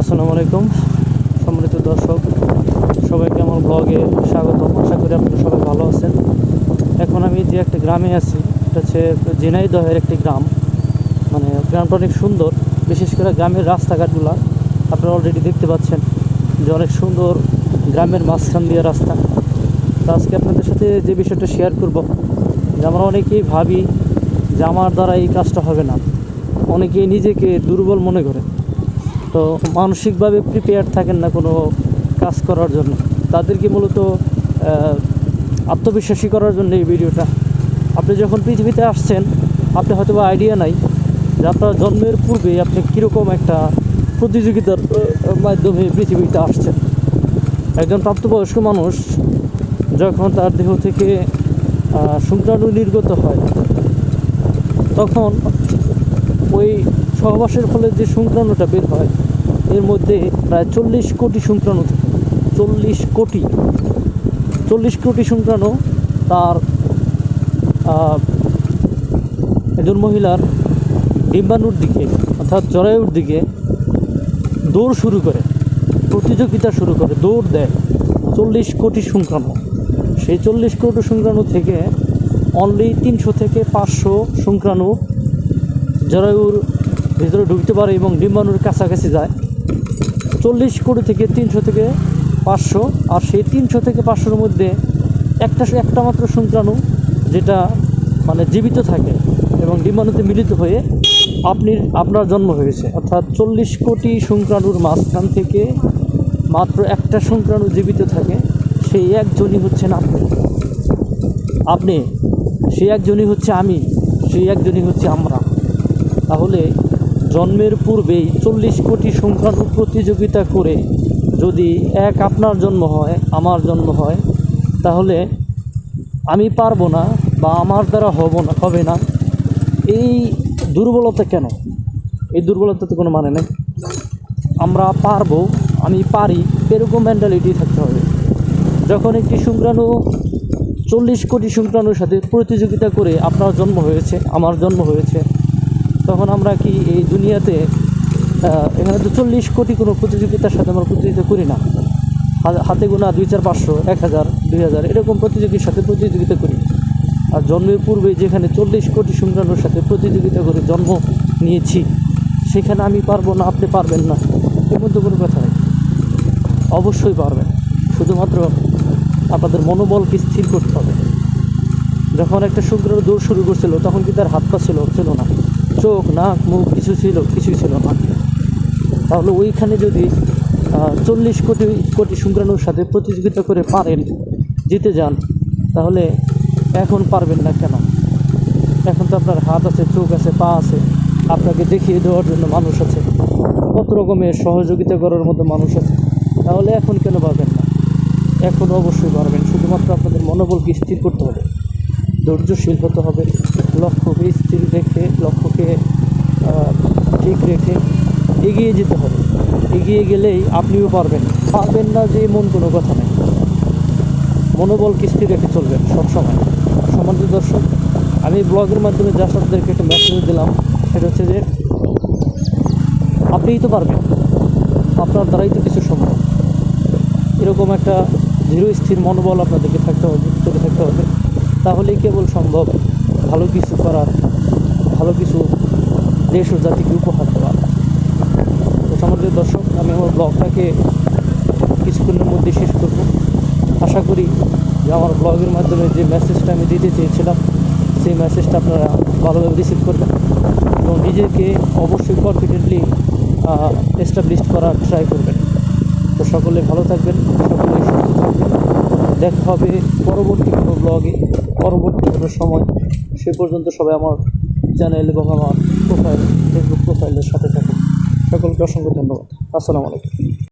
আসসালামু আলাইকুম। সম্মানিত দর্শক, সবাইকে আমার ব্লগে স্বাগত। আশা করি আপনারা সবাই ভালো আছেন। এখন আমি যে একটা গ্রামে আছি, এটা হচ্ছে ঝিনাইদহের একটি গ্রাম। মানে গ্রামটা অনেক সুন্দর, বিশেষ করে গ্রামের রাস্তাঘাটগুলো আপনারা অলরেডি দেখতে পাচ্ছেন যে অনেক সুন্দর গ্রামের মাঝখান দিয়ে রাস্তা। তো আজকে আপনাদের সাথে যে বিষয়টা শেয়ার করব, যে আমরা অনেকেই ভাবি যে আমার দ্বারা এই কাজটা হবে না। অনেকেই নিজেকে দুর্বল মনে করে। তো মানসিকভাবে প্রিপেয়ার থাকেন না কোনো কাজ করার জন্য। তাদেরকে মূলত আত্মবিশ্বাসী করার জন্য এই ভিডিওটা। আপনি যখন পৃথিবীতে আসছেন, আপনি হয়তো বা আইডিয়া নাই যে আপনার জন্মের পূর্বে আপনি কীরকম একটা প্রতিযোগিতার মাধ্যমে পৃথিবীতে আসছেন। একজন প্রাপ্তবয়স্ক মানুষ যখন তার দেহ থেকে শুক্রাণু নির্গত হয়, তখন ওই সহবাসের ফলে যে শুক্রাণুটা বের হয়, এর মধ্যে প্রায় চল্লিশ কোটি শুক্রাণু থাকে চল্লিশ কোটি চল্লিশ কোটি শুক্রাণু তার একজন মহিলার ডিম্বাণুর দিকে, অর্থাৎ জরায়ুর দিকে দৌড় শুরু করে, প্রতিযোগিতা শুরু করে, দৌড় দেয় চল্লিশ কোটি শুক্রাণু সেই চল্লিশ কোটি শুক্রাণু থেকে অনলি তিনশো থেকে পাঁচশো শুক্রাণু জরায়ুর ভিতরে ঢুকতে পারে এবং ডিম্বাণুর কাছাকাছি যায়। চল্লিশ কোটি থেকে তিনশো থেকে পাঁচশো, আর সেই তিনশো থেকে পাঁচশোর মধ্যে একটা একটা মাত্র শুক্রাণু যেটা মানে জীবিত থাকে এবং ডিম্বাণুতে মিলিত হয়ে আপনি, আপনার জন্ম হয়েছে। অর্থাৎ চল্লিশ কোটি শুক্রাণুর মাঝখান থেকে মাত্র একটা শুক্রাণু জীবিত থাকে, সেই একজনই হচ্ছেন আপনি। আপনি, সেই একজনই হচ্ছে আমি, সেই একজনই হচ্ছে আমরা। তাহলে জন্মের পূর্বেই চল্লিশ কোটি সংখ্যানু প্রতিযোগিতা করে যদি এক আপনার জন্ম হয়, আমার জন্ম হয়, তাহলে আমি পারব না বা আমার দ্বারা হব না, হবে না। এই দুর্বলতা কেন? এই দুর্বলতাতে কোনো মানে নেই। আমরা পারব, আমি পারি, এরকম মেন্টালিটি থাকতে হবে। যখন একটি শুক্রাণু চল্লিশ কোটি শুক্রাণুর সাথে প্রতিযোগিতা করে, আপনার জন্ম হয়েছে, আমার জন্ম হয়েছে তখন আমরা কি এই দুনিয়াতে এখানে তো চল্লিশ কোটি কোনো প্রতিযোগিতার সাথে আমরা প্রতিযোগিতা করি না। হাতে গোনা দুই চার পাঁচশো, এক হাজার, দুই হাজার, এরকম প্রতিযোগীর সাথে প্রতিযোগিতা করি। আর জন্মের পূর্বে যেখানে চল্লিশ কোটি শুক্রাণুর সাথে প্রতিযোগিতা করে জন্ম নিয়েছি, সেখানে আমি পারব না, আপনি পারবেন না এর মধ্যে কোনো কথা নেই। অবশ্যই পারবেন। শুধুমাত্র আপনাদের মনোবলকে স্থির করতে হবে। যখন একটা শুক্রের দৌড় শুরু করছিল, তখন কি তার হাত পা ছিল ছিল না? চোখ, নাক, মুখ কিছু ছিল, কিছুই ছিল না। তাহলে ওইখানে যদি চল্লিশ কোটি কোটি শুক্রাণুর সাথে প্রতিযোগিতা করে পারেন, জিতে যান, তাহলে এখন পারবেন না কেন? এখন তো আপনার হাত আছে, চোখ আছে, পা আছে, আপনাকে দেখিয়ে দেওয়ার জন্য মানুষ আছে। কত রকমের সহযোগিতা করার মতো মানুষ আছে। তাহলে এখন কেন পারবেন না? এখন অবশ্যই পারবেন, শুধুমাত্র আপনাদের মনোবলকে স্থির করতে হবে। ধৈর্যশীল হতে হবে। লক্ষ্যকে স্থির রেখে, লক্ষ্যকে ঠিক রেখে এগিয়ে যেতে হবে। এগিয়ে গেলেই আপনিও পারবেন। পারবেন না যে মন কোনো কথা নেই। মনোবলকে স্থির রেখে চলবেন সবসময়। সম্মানিত দর্শক, আমি ব্লগের মাধ্যমে জাস্ট আপনাদেরকে একটা মেসেজ দিলাম, সেটা হচ্ছে যে, আপনিই তো পারবেন। আপনার দ্বারাই তো কিছু সম্ভব। এরকম একটা দৃঢ় স্থির মনোবল আপনাদেরকে থাকতে হবে থাকতে হবে। তাহলেই কেবল সম্ভব ভালো কিছু করার, ভালো কিছু দেশ ও জাতিকে উপহার দেওয়ার তো সমাজের দর্শক, আমি আমার ব্লগটাকে কিছুক্ষণের মধ্যে শেষ করব। আশা করি যে আমার ব্লগের মাধ্যমে যে মেসেজটা আমি দিতে চেয়েছিলাম, সেই মেসেজটা আপনারা ভালোভাবে রিসিভ করবেন এবং নিজেকে অবশ্যই কনফিডেন্টলি এস্টাবলিশ করার ট্রাই করবেন। তো সকলে ভালো থাকবেন সকলে সুস্থ থাকবেন। দেখা হবে পরবর্তী কোনো ব্লগে পরবর্তী কোনো সময়, সে পর্যন্ত সবাই আমার চ্যানেল এবং আমার প্রোফাইল ফেসবুক প্রোফাইলের সাথে থাকুন। সকলকে অসংখ্য ধন্যবাদ। আসসালামু আলাইকুম।